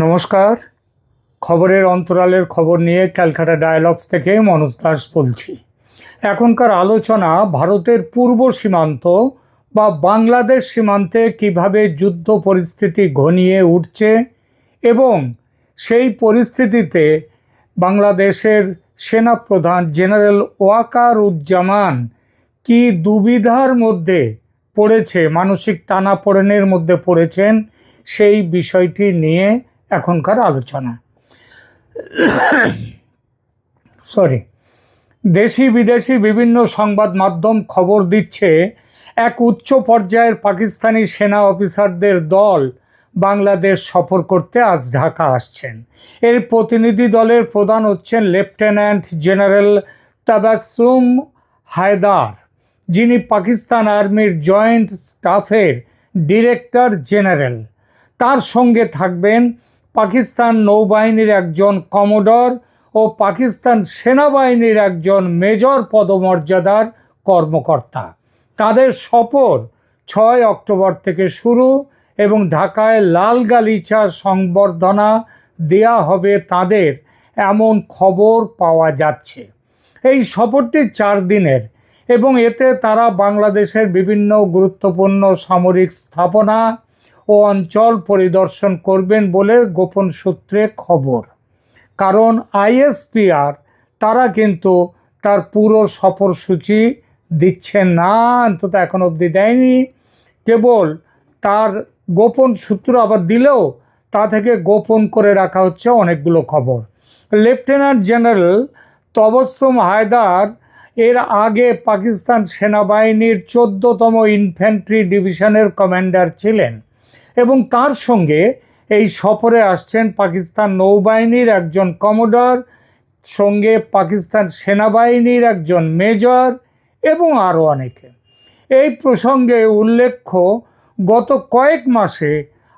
নমস্কার। খবরের অন্তরালের খবর নিয়ে ক্যালকাটা ডায়ালগস থেকে মনোজ দাস বলছি। এখনকার আলোচনা ভারতের পূর্ব সীমান্ত বা বাংলাদেশ সীমান্তে কীভাবে যুদ্ধ পরিস্থিতি ঘনিয়ে উঠছে এবং সেই পরিস্থিতিতে বাংলাদেশের সেনাপ্রধান জেনারেল ওয়াকার উজ্জামান কি দুবিধার মধ্যে পড়েছে, মানসিক টানাপোড়েনের মধ্যে পড়েছেন সেই বিষয়টি নিয়ে এখনকার আলোচনা। সরি দেশি বিদেশি বিভিন্ন সংবাদ মাধ্যম খবর দিচ্ছে, এক উচ্চ পর্যায়ের পাকিস্তানি সেনা অফিসারদের দল বাংলাদেশ সফর করতে আজ ঢাকা আসছেন। এর প্রতিনিধি দলের প্রধান হচ্ছেন লেফটেন্যান্ট জেনারেল তাবাসুম হায়দার, যিনি পাকিস্তান আর্মির জয়েন্ট স্টাফের ডিরেক্টর জেনারেল। তার সঙ্গে থাকবেন পাকিস্তান নৌবাহিনীর একজন কমোডর ও পাকিস্তান সেনাবাহিনীর একজন মেজর পদমর্যাদার কর্মকর্তা। তাদের সফর ছয় অক্টোবর থেকে শুরু এবং ঢাকায় লাল গালিচা সংবর্ধনা দেয়া হবে তাদের এমন খবর পাওয়া যাচ্ছে। এই সফরটি চার দিনের এবং এতে তারা বাংলাদেশের বিভিন্ন গুরুত্বপূর্ণ সামরিক স্থাপনা ও অঞ্চল পরিদর্শন করবেন বলে গোপন সূত্রে খবর। কারণ আইএসপিআর, তারা কিন্তু তার পুরো সফরসূচি দিচ্ছে না, অন্তত এখন অবধি দেয়নি। কেবল তার গোপন সূত্র আবার দিলেও তা থেকে গোপন করে রাখা হচ্ছে অনেকগুলো খবর। লেফটেন্যান্ট জেনারেল তবসম হায়দার এর আগে পাকিস্তান সেনাবাহিনীর চোদ্দতম ইনফ্যান্ট্রি ডিভিশনের কমান্ডার ছিলেন। এবং তার সঙ্গে এই সফরে আসছেন পাকিস্তান নৌবাহিনীর একজন কমোডর, সঙ্গে পাকিস্তান সেনাবাহিনীর একজন মেজর এবং আরও অনেকে। এই প্রসঙ্গে উল্লেখ্য, গত কয়েক মাসে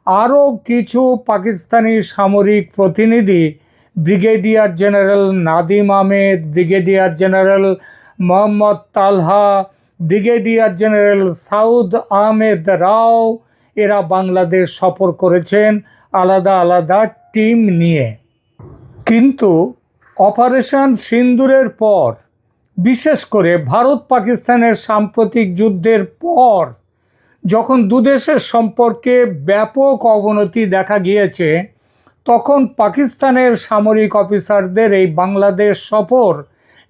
আরও কিছু পাকিস্তানি সামরিক প্রতিনিধি brigadier general Nadeem Ahmed, brigadier general Mohammad Talha, brigadier general Saud Ahmed Rao এরা বাংলাদেশ সফর করেছেন আলাদা আলাদা টিম নিয়ে। কিন্তু অপারেশন সিন্দুরের পর, বিশেষ করে ভারত পাকিস্তানের সাম্প্রতিক যুদ্ধের পর, যখন দুদেশের সম্পর্কে ব্যাপক অবনতি দেখা গিয়েছে, তখন পাকিস্তানের সামরিক অফিসারদের এই বাংলাদেশ সফর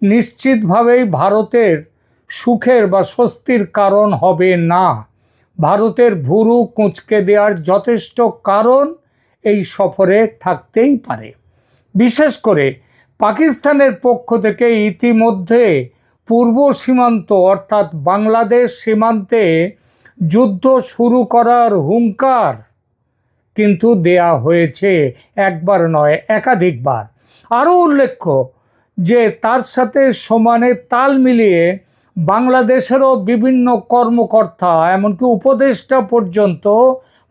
নিশ্চিতভাবেই ভারতের সুখের বা স্বস্তির কারণ হবে না। ভারতের ভুরু কুঁচকে দেওয়ার যথেষ্ট কারণ এই সফরে থাকতেই পারে। বিশেষ করে পাকিস্তানের পক্ষ থেকে ইতিমধ্যে পূর্ব সীমান্ত, অর্থাৎ বাংলাদেশ সীমান্তে যুদ্ধ শুরু করার হুঙ্কার কিন্তু দেয়া হয়েছে একবার নয়, একাধিকবার। আরও উল্লেখ্য যে তার সাথে সমানে তাল মিলিয়ে বাংলাদেশেরও বিভিন্ন কর্মকর্তা, এমনকি উপদেষ্টা পর্যন্ত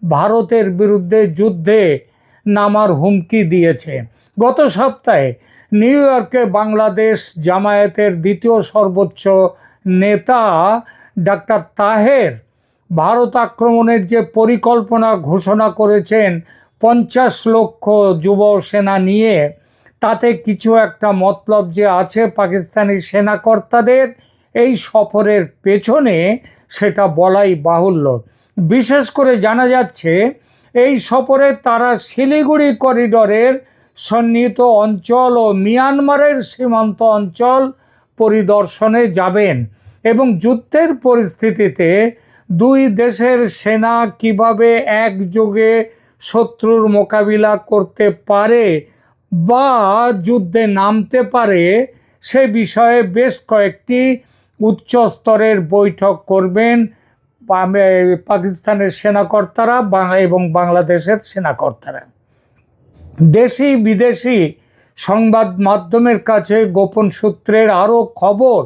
ভারতের বিরুদ্ধে যুদ্ধে নামার হুমকি দিয়েছে। গত সপ্তাহে নিউ ইয়র্কে বাংলাদেশ জামায়াতের দ্বিতীয় সর্বোচ্চ নেতা ডাক্তার তাহের ভারত আক্রমণের যে পরিকল্পনা ঘোষণা করেছেন পঞ্চাশ লক্ষ যুব সেনা নিয়ে, তাতে কিছু একটা মতলব যে আছে পাকিস্তানি সেনাকর্তাদের এই সফরের পেছনে সেটা বলাই বাহুল্য। বিশেষ করে জানা যাচ্ছে, এই সফরে তারা শিলিগুড়ি করিডরের সন্নিহিত অঞ্চল ও মিয়ানমারের সীমান্ত অঞ্চল পরিদর্শনে যাবেন এবং যুদ্ধের পরিস্থিতিতে দুই দেশের সেনা কীভাবে একযোগে শত্রুর মোকাবিলা করতে পারে বা যুদ্ধে নামতে পারে সে বিষয়ে বেশ কয়েকটি উচ্চ স্তরের বৈঠক করবেন পাকিস্তানের সেনাকর্তারা এবং বাংলাদেশের সেনাকর্তারা। দেশি বিদেশি সংবাদ মাধ্যমের কাছে গোপন সূত্রের আরও খবর,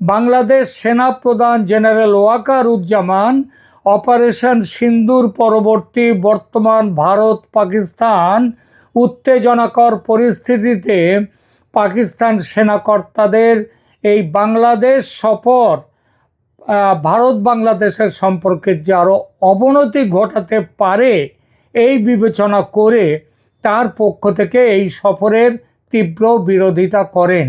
বাংলাদেশ সেনা প্রধান জেনারেল ওয়াকার উজ্জামান অপারেশন সিন্দুর পরবর্তী বর্তমান ভারত পাকিস্তান উত্তেজনাকর পরিস্থিতিতে পাকিস্তান সেনাকর্তাদের এই বাংলাদেশ সফর ভারত বাংলাদেশের সম্পর্কের যে আরও অবনতি ঘটাতে পারে এই বিবেচনা করে তার পক্ষ থেকে এই সফরের তীব্র বিরোধিতা করেন।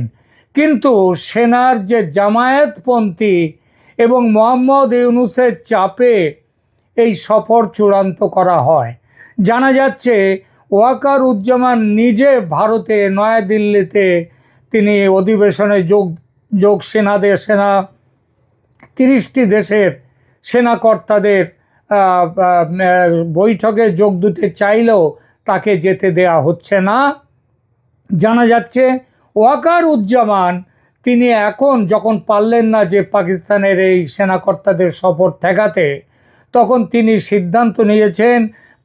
কিন্তু সেনার যে জামায়াতপন্থী এবং মোহাম্মদ ইউনুসের চাপে এই সফর চূড়ান্ত করা হয়। জানা যাচ্ছে, ওয়াকার উজ্জামান নিজে ভারতে নয়াদিল্লিতে তিনি অধিবেশনে যোগ যোগ সেনাদের সেনা, তিরিশটি দেশের সেনাকর্তাদের বৈঠকে যোগ দিতে চাইলেও তাকে যেতে দেয়া হচ্ছে না। জানা যাচ্ছে ওয়াকার উজ্জামান, তিনি এখন যখন পারলেন না যে পাকিস্তানের এই সেনাকর্তাদের সফর ঠেকাতে, তখন তিনি সিদ্ধান্ত নিয়েছেন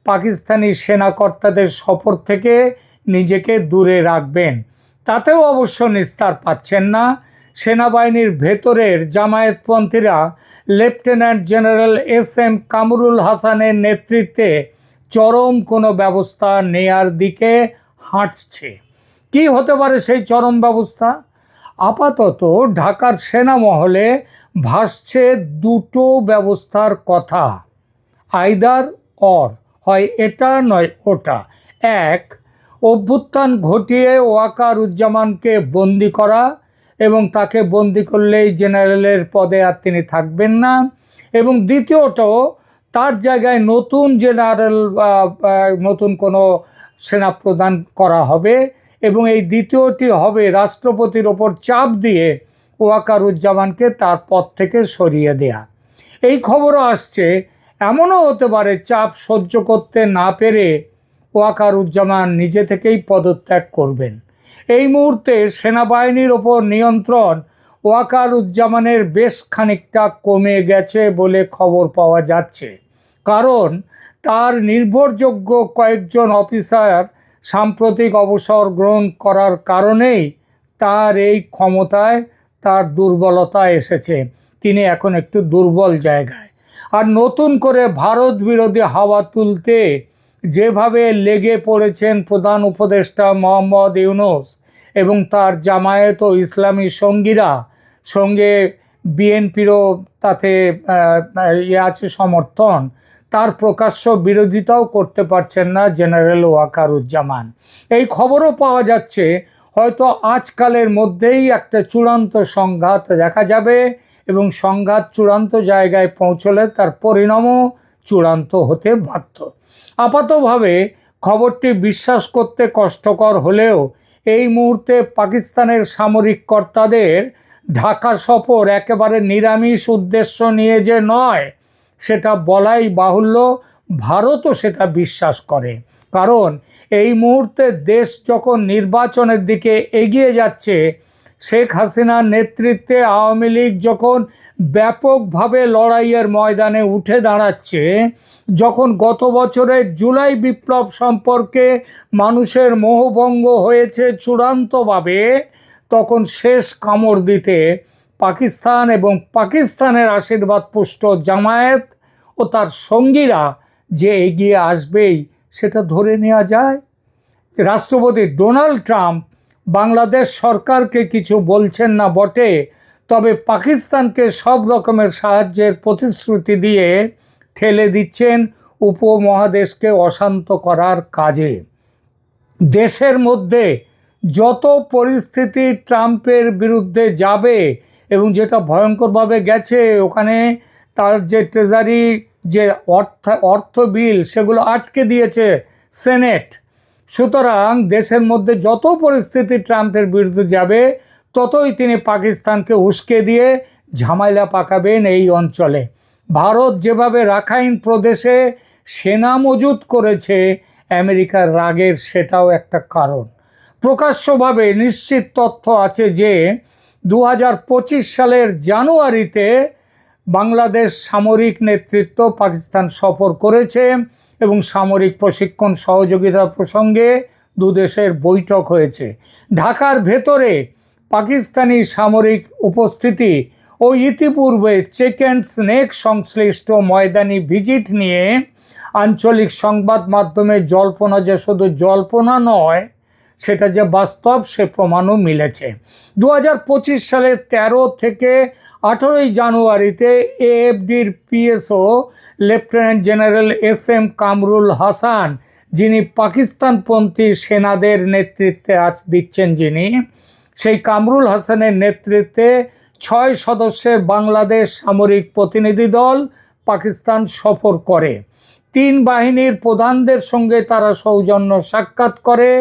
পাকিস্তানি সেনাকর্তাদের সফর থেকে নিজেকে দূরে রাখবেন। তাতেও অবশ্য নিস্তার পাচ্ছেন না। সেনাবাহিনীর ভেতরের জামায়াতপন্থীরা lieutenant general S M Kamrul হাসানের নেতৃত্বে চরম কোনো ব্যবস্থা নেয়ার দিকে হাঁটছে। কি হতে পারে সেই চরম ব্যবস্থা? আপাতত ঢাকার সেনা মহলে ভাসছে দুটো ব্যবস্থার কথা। আইদার অর, হয় এটা নয় ওটা। এক, অভ্যুত্থান ঘটিয়ে ওয়াকার উজ্জামানকে বন্দি করা। এবং তাকে বন্দি করলেই জেনারেলের পদে আর তিনি থাকবেন না। এবং দ্বিতীয়ত তার জায়গায় নতুন জেনারেল নতুন কোনো সেনা প্রদান করা হবে এবং এই দ্বিতীয়টি হবে রাষ্ট্রপতির ওপর চাপ দিয়ে ওয়াকারুজ্জামানকে তার পদ থেকে সরিয়ে দেয়া। এই খবরও আসছে, এমনও হতে পারে চাপ সহ্য করতে না পেরে ওয়াকারুজ্জামান নিজে থেকেই পদত্যাগ করবেন। এই মুহূর্তে সেনাবাহিনীর ওপর নিয়ন্ত্রণ ওয়াকারুজ্জামানের বেশ খানিকটা কমে গেছে বলে খবর পাওয়া যাচ্ছে। কারণ তার নির্ভরযোগ্য কয়েকজন অফিসার সাম্প্রতিক অবসর গ্রহণ করার কারণেই তার এই ক্ষমতায় তার দুর্বলতা এসেছে। তিনি এখন একটু দুর্বল জায়গায়। আর নতুন করে ভারত বিরোধী হাওয়া তুলতে যেভাবে লেগে পড়েছেন প্রধান উপদেষ্টা মোহাম্মদ ইউনুস এবং তার জামায়াত ও ইসলামী সঙ্গীরা, সঙ্গে বিএনপিরও তাতে ইয়ে আছে সমর্থন, তার প্রকাশ্য বিরোধিতাও করতে পারছেন না জেনারেল ওয়াকারুজ্জামান। এই খবরও পাওয়া যাচ্ছে, হয়তো আজকালের মধ্যেই একটা চূড়ান্ত সংঘাত দেখা যাবে এবং সংঘাত চূড়ান্ত জায়গায় পৌঁছলে তার পরিণামও চূড়ান্ত হতে বাধ্য। আপাতভাবে খবরটি বিশ্বাস করতে কষ্টকর হলেও এই মুহূর্তে পাকিস্তানের সামরিক কর্তাদের ঢাকা সফর একেবারে নিরামিষ উদ্দেশ্য নিয়ে যে নয়, সেটা বলাই বাহুল্য, ভারতও সেটা বিশ্বাস করে। কারণ এই মুহূর্তে দেশ যখন নির্বাচনের দিকে এগিয়ে যাচ্ছে শেখ হাসিনার নেতৃত্বে আওয়ামী লীগ যখন ব্যাপকভাবে লড়াইয়ের ময়দানে উঠে দাঁড়াচ্ছে, যখন গত বছরের জুলাই বিপ্লব সম্পর্কে মানুষের মোহভঙ্গ হয়েছে চূড়ান্তভাবে, তখন শেষ কামড় দিতে পাকিস্তান এবং পাকিস্তানের আশীর্বাদ পুষ্ট জামায়াত ও তার সঙ্গীরা যে এগিয়ে আসবেই, সেটা ধরে নেওয়া যায়। রাষ্ট্রপতি ডোনাল্ড ট্রাম্প বাংলাদেশ সরকারকে কিছু বলছেন না বটে, তবে পাকিস্তানকে সব রকমের সাহায্যের প্রতিশ্রুতি দিয়ে ঠেলে দিচ্ছেন উপমহাদেশকে অশান্ত করার কাজে। দেশের মধ্যে যত পরিস্থিতি ট্রাম্পের বিরুদ্ধে যাবে এবং যেটা ভয়ঙ্করভাবে গেছে, ওখানে তার যে ট্রেজারি, যে অর্থ অর্থ বিল, সেগুলো আটকে দিয়েছে সেনেট। সুতরাং দেশের মধ্যে যত পরিস্থিতি ট্রাম্পের বিরুদ্ধে যাবে, ততই তিনি পাকিস্তানকে উস্কে দিয়ে ঝামেলা পাকাবেন এই অঞ্চলে। ভারত যেভাবে রাখাইন প্রদেশে সেনা মজুত করেছে, আমেরিকার রাগের সেটাও একটা কারণ। প্রকাশ্যভাবে নিশ্চিত তথ্য আছে যে দু হাজার পঁচিশ সালের জানুয়ারিতে বাংলাদেশ সামরিক নেতৃত্ব পাকিস্তান সফর করেছে। এবং সামরিক প্রশিক্ষণ সহযোগিতা প্রসঙ্গে দু দেশের বৈঠক হয়েছে। ঢাকার ভেতরে পাকিস্তানি সামরিক উপস্থিতি ও ইতিপূর্বে চেক অ্যান্ড স্নেক সংশ্লিষ্ট ময়দানি ভিজিট নিয়ে আঞ্চলিক সংবাদ মাধ্যমে জল্পনা যে শুধু জল্পনা নয়, সেটা যে বাস্তব সে প্রমাণও মিলেছে। দু হাজার পঁচিশ সালের তেরো থেকে আঠেরোই জানুয়ারিতে এএফডির PSO lieutenant general S M Kamrul Hasan, যিনি পাকিস্তানপন্থী সেনাদের নেতৃত্বে আজ দিচ্ছেন যিনি, সেই কামরুল হাসানের নেতৃত্বে ছয় সদস্যের বাংলাদেশ সামরিক প্রতিনিধি দল পাকিস্তান সফর করে। তিন বাহিনীর প্রধানদের সঙ্গে তারা সৌজন্য সাক্ষাৎ করে।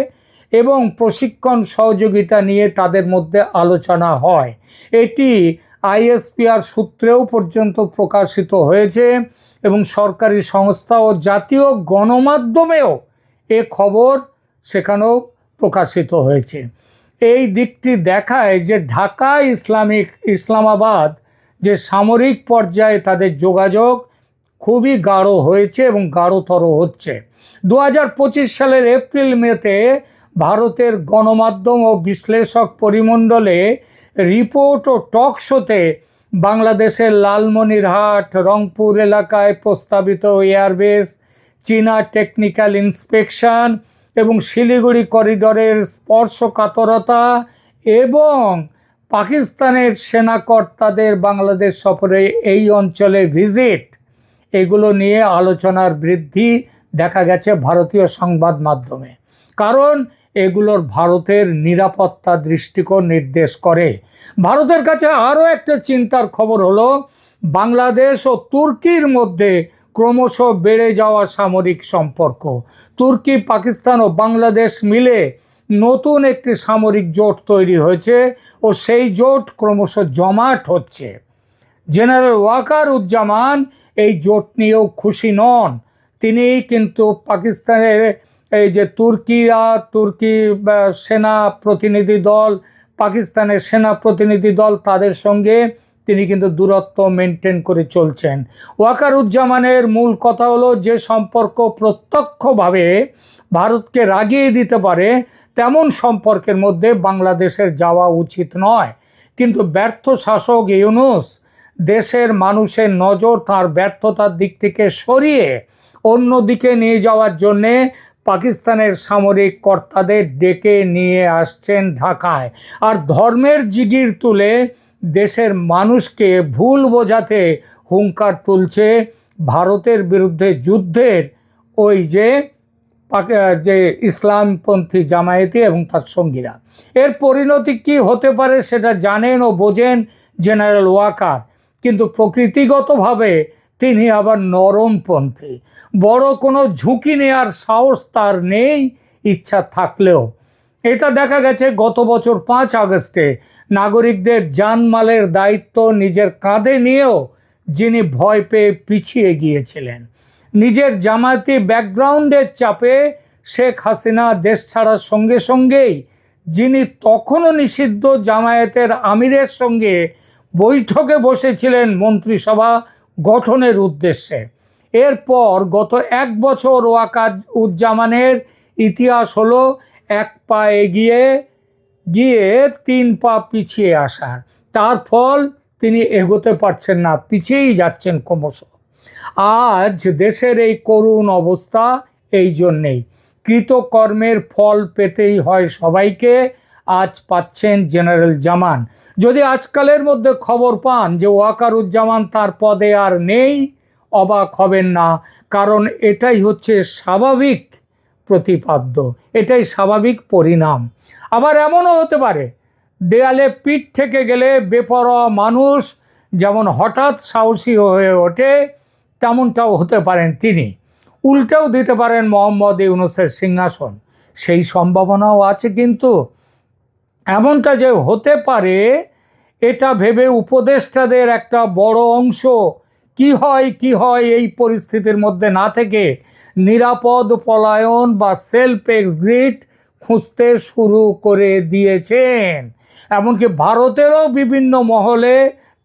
এবং প্রশিক্ষণ সহযোগিতা নিয়ে তাদের মধ্যে আলোচনা হয়। এটি আইএসপিআর সূত্রেও পর্যন্ত প্রকাশিত হয়েছে এবং সরকারি সংস্থা ও জাতীয় গণমাধ্যমেও এ খবর সেখানেও প্রকাশিত হয়েছে। এই দিকটি দেখায় যে ঢাকা ইসলামিক ইসলামাবাদ যে সামরিক পর্যায়ে তাদের যোগাযোগ খুবই গাঢ় হয়েছে এবং গাঢ়তর হচ্ছে। দু হাজার পঁচিশ সালের এপ্রিল মেতে ভারতের গণমাধ্যম ও বিশ্লেষক পরিমণ্ডলে রিপোর্ট ও টক শোতে বাংলাদেশের লালমনিরহাট, রংপুর এলাকায় প্রস্তাবিত এয়ারবেস, চীনা টেকনিক্যাল ইন্সপেকশন এবং শিলিগুড়ি করিডরের স্পর্শকাতরতা এবং পাকিস্তানের সেনাকর্তাদের বাংলাদেশ সফরে এই অঞ্চলে ভিজিট, এগুলো নিয়ে আলোচনার বৃদ্ধি দেখা গেছে ভারতীয় সংবাদ মাধ্যমে। কারণ এগুলোর ভারতের নিরাপত্তা দৃষ্টিকোণ নির্দেশ করে। ভারতের কাছে আরও একটা চিন্তার খবর হলো, বাংলাদেশ ও তুর্কির মধ্যে ক্রমশ বেড়ে যাওয়া সামরিক সম্পর্ক। তুর্কি, পাকিস্তান ও বাংলাদেশ মিলে নতুন একটি সামরিক জোট তৈরি হয়েছে ও সেই জোট ক্রমশ জমাট হচ্ছে। জেনারেল ওয়াকার উজ্জামান এই জোট নিয়েও খুশি নন। তিনি কিন্তু পাকিস্তানের এই যে তুর্কিরা, তুর্কি সেনা প্রতিনিধি দল, পাকিস্তানের সেনা প্রতিনিধি দল, তাদের সঙ্গে তিনি কিন্তু দূরত্ব মেনটেন করে চলছেন। ওয়াকারুজ্জামানের মূল কথা হলো যে সম্পর্ক প্রত্যক্ষভাবে ভারতকে রাগিয়ে দিতে পারে, তেমন সম্পর্কের মধ্যে বাংলাদেশের যাওয়া উচিত নয়। কিন্তু ব্যর্থ শাসক ইউনুস দেশের মানুষের নজর তার ব্যর্থতার দিক থেকে সরিয়ে অন্যদিকে নিয়ে যাওয়ার জন্যে পাকিস্তানের সামরিক কর্তাদের ডেকে নিয়ে আসছেন ঢাকায়। আর ধর্মের জিগির তুলে দেশের মানুষকে ভুল বোঝাতে হুঙ্কার তুলছে ভারতের বিরুদ্ধে যুদ্ধের ওই যে যে ইসলামপন্থী জামায়াতি এবং তার সঙ্গীরা। এর পরিণতি কি হতে পারে সেটা জানেন ও বোঝেন জেনারেল ওয়াকার। কিন্তু প্রকৃতিগতভাবে তিনি আবার নরমপন্থী। বড় কোনো ঝুঁকি নেওয়ার সাহস তার নেই, ইচ্ছা থাকলেও। এটা দেখা গেছে গত বছর পাঁচ আগস্টে। নাগরিকদের জানমালের দায়িত্ব নিজের কাঁধে নিয়েও যিনি ভয় পেয়ে পিছিয়ে গিয়েছিলেন। নিজের জামায়াতি ব্যাকগ্রাউন্ডের চাপে শেখ হাসিনা দেশ ছাড়ার সঙ্গে সঙ্গেই, যিনি তখনও নিষিদ্ধ জামায়াতের আমিরের সঙ্গে বৈঠকে বসেছিলেন মন্ত্রিসভা গঠনের উদ্দেশ্যে। এরপর গত এক বছর ওয়াকাজ উজ্জামানের ইতিহাস হলো এক পা এগিয়ে গিয়ে তিন পা পিছিয়ে আসার তার ফল তিনি এগোতে পারছেন না, পিছিয়েই যাচ্ছেন ক্রমশ। আজ দেশের এই করুণ অবস্থা এই জন্যেই। কৃতকর্মের ফল পেতেই হয় সবাইকে আজ পাচ্ছেন জেনারেল জামান। যদি আজকালের মধ্যে খবর পান যে ওয়াকারুজ্জামান তার পদে আর নেই, অবাক হবেন না। কারণ এটাই হচ্ছে স্বাভাবিক প্রতিপাদ্য, এটাই স্বাভাবিক পরিণাম। আবার এমনও হতে পারে, দেয়ালে পিঠ থেকে গেলে বেপরোয়া মানুষ যেমন হঠাৎ সাহসী হয়ে ওঠে, তেমনটাও হতে পারেন তিনি। উল্টেও দিতে পারেন মোহাম্মদ ইউনুসের সিংহাসন। সেই সম্ভাবনাও আছে কিন্তু। এমনটা যে হতে পারে, এটা ভেবে উপদেষ্টাদের একটা বড় অংশ কি হয় কি হয় এই পরিস্থিতির মধ্যে না থেকে নিরাপদ পলায়ন বা সেলফ এক্সিট খুঁজতে শুরু করে দিয়েছেন। এমনকি ভারতেরও বিভিন্ন মহলে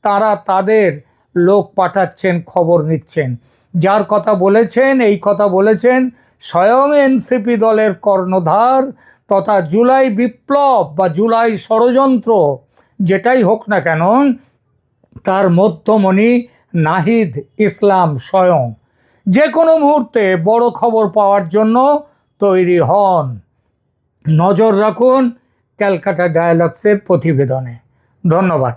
তারা তাদের লোক পাঠাচ্ছেন, খবর নিচ্ছেন। যার কথা বলেছেন, এই কথা বলেছেন স্বয়ং এনসিপি দলের কর্ণধার তথা জুলাই বিপ্লব বা জুলাই ষড়যন্ত্র, যেটাই হোক না কেন, তার মধ্যমণি নাহিদ ইসলাম স্বয়ং। যে কোনো মুহূর্তে বড় খবর পাওয়ার জন্য তৈরি হন। নজর রাখুন ক্যালকাটা ডায়ালগসের প্রতিবেদনে। ধন্যবাদ।